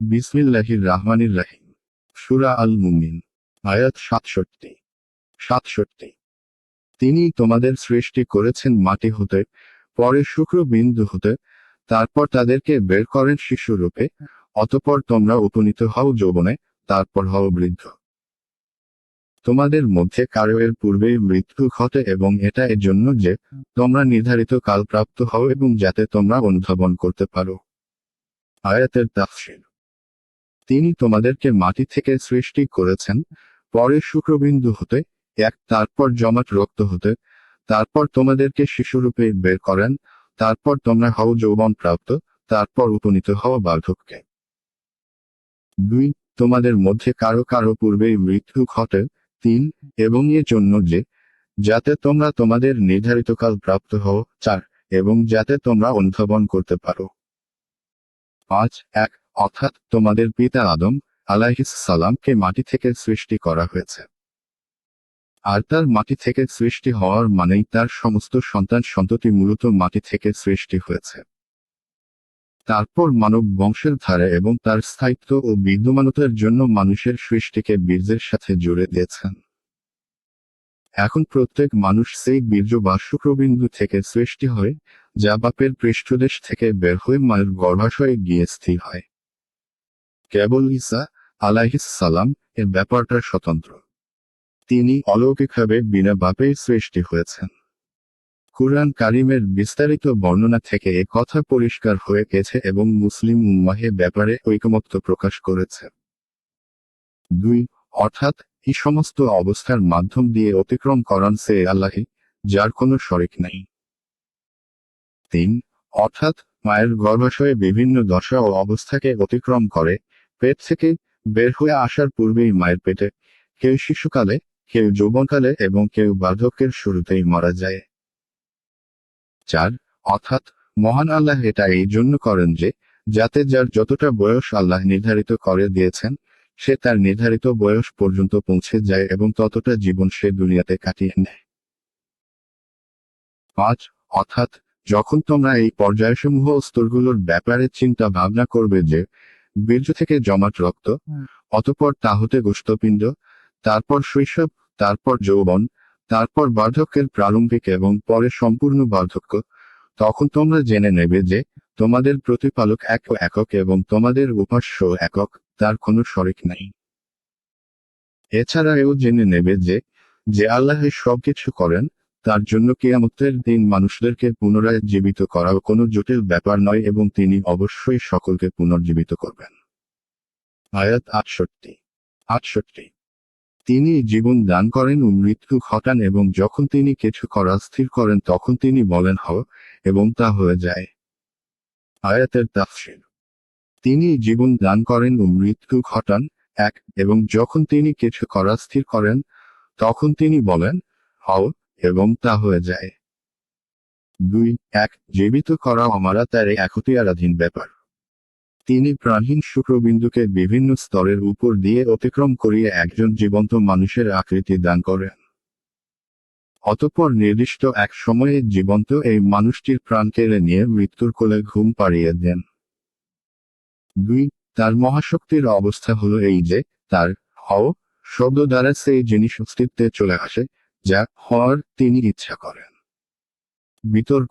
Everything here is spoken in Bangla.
বিসমিল্লাহির রাহমানির রাহিম। সুরা আল মুমিন আয়াত সাতষট্টি। সাতষট্টি। তিনি তোমাদের সৃষ্টি করেছেন মাটি হতে, পরে শুক্র বিন্দু হতে, তারপর তাদেরকে বের করেন শিশুরূপে অতপর তোমরা উপনীত হও যৌবনে, তারপর হও বৃদ্ধ। তোমাদের মধ্যে কারও এর পূর্বেই মৃত্যু ঘটে এবং এটা এর জন্য যে, তোমরা নির্ধারিত কাল প্রাপ্ত হও এবং যাতে তোমরা অনুধাবন করতে পারো। আয়াতের তাফসির। তিনি তোমাদেরকে মাটি থেকে সৃষ্টি করেছেন, পরে শুক্রবিন্দু হতে, এক, তারপর জমাট রক্ত হতে, তারপর তোমাদেরকে শিশুরূপে বের করেন, তারপর তোমরা হও যৌবন প্রাপ্ত, তারপর উপনীত হওয়া বার্ধক্যে। দুই, তোমাদের মধ্যে কারও কারও পূর্বেই মৃত্যু ঘটে, তিন, এবং এর জন্য যে, যাতে তোমরা তোমাদের নির্ধারিত কাল প্রাপ্ত হও, চার, এবং যাতে তোমরা অনুধাবন করতে পারো। পাঁচ, এক অর্থাৎ তোমাদের পিতা আদম আলাইহিস সালামকে মাটি থেকে সৃষ্টি করা হয়েছে। আর তার মাটি থেকে সৃষ্টি হওয়ার মানেই তার সমস্ত সন্তান সন্ততি মূলত মাটি থেকে সৃষ্টি হয়েছে। তারপর মানব বংশের ধারে এবং তার স্থায়িত্ব ও বিদ্যমানতার জন্য মানুষের সৃষ্টিকে বীর্যের সাথে জুড়ে দিয়েছেন। এখন প্রত্যেক মানুষ সেই বীর্য বা শুক্রবিন্দু থেকে সৃষ্টি হয়, যা বাপের পৃষ্ঠদেশ থেকে বের হয়ে মায়ের গর্ভাশয়ে গিয়ে স্থির হয়। কেবল আলাইহিস সালাম এর ব্যাপারটা স্বতন্ত্র। তিনি অলৌকিকভাবে বিনা বাপের সৃষ্টি হয়েছেন। কুরআন কারিমের বিস্তারিত বর্ণনা থেকে এ কথা পরিষ্কার হয়ে গেছে এবং মুসলিম উম্মাহে ব্যাপারে ঐকমত্য প্রকাশ করেছে। দুই, অর্থাৎ এই সমস্ত অবস্থার মাধ্যম দিয়ে অতিক্রম করান সে আল্লাহি যার কোনো শরিক নাই। তিন, অর্থাৎ মায়ের গর্ভাশয়ে বিভিন্ন দশা ও অবস্থাকে অতিক্রম করে পেট থেকে বের হয়ে আসার পূর্বেই মায়ের পেটে কেউ শিশুকালে, কেউ যৌবনকালে এবং কেউ বার্ধক্যের শুরুতেই মারা যায়। চার, অর্থাৎ মহান আল্লাহ এটা এই জন্য করেন যে, যাতে যার যতটা বয়স আল্লাহ নির্ধারিত করে দিয়েছেন, সে তার নির্ধারিত বয়স পর্যন্ত পৌঁছে যায় এবং ততটা জীবন সে দুনিয়াতে কাটিয়ে নেয়। পাঁচ, অর্থাৎ যখন তোমরা এই পর্যায়সমূহ স্তরগুলোর ব্যাপারে চিন্তা ভাবনা করবে যে বীর্য থেকে জমাট রক্ত অতপর তা হতে গোষ্ঠপিণ্ড তারপর শৈশব তারপর যৌবন তারপর বার্ধক্যের প্রারম্ভিক এবং পরে সম্পূর্ণ বার্ধক্য। তখন তোমরা জেনে নেবে যে তোমাদের প্রতিপালক এক একক এবং তোমাদের উপাস্য একক তার কোনো শরিক নাই। এছাড়া এও জেনে নেবে যে যে আল্লাহ সবকিছু করেন তার জন্য কিয়ামতের দিন মানুষদেরকে পুনরায় জীবিত করাও কোনো জটিল ব্যাপার নয় এবং তিনি অবশ্যই সকলকে পুনর্জীবিত করবেন। আয়াত আটষট্টি। আটষট্টি। তিনি জীবন দান করেন ও মৃত্যু ঘটান এবং যখন তিনি কিছু করা স্থির করেন তখন তিনি বলেন, হও, এবং তা হয়ে যায়। আয়াতের তাফসির। তিনি জীবন দান করেন ও মৃত্যু ঘটান, এক, এবং যখন তিনি কিছু করা স্থির করেন তখন তিনি বলেন, হও এবং তা হয়ে যায়। দুই, এক, জীবিত করা আমারা তার একতিয়ারাধীন ব্যাপার। তিনি প্রাণহীন শুক্রবিন্দুকে বিভিন্ন স্তরের উপর দিয়ে অতিক্রম করিয়ে একজন জীবন্ত মানুষের আকৃতি দান করেন। অতঃপর নির্দিষ্ট এক সময়ে জীবন্ত এই মানুষটির প্রাণ কেড়ে নিয়ে মৃত্যুর কোলে ঘুম পাড়িয়ে দেন। দুই, তার মহাশক্তির অবস্থা হলো এই যে, তার, হও, শব্দ দ্বারা সেই জিনিস অস্তিত্বে চলে আসে যা হওয়ার তিনি ইচ্ছা করেন। বিতর্ক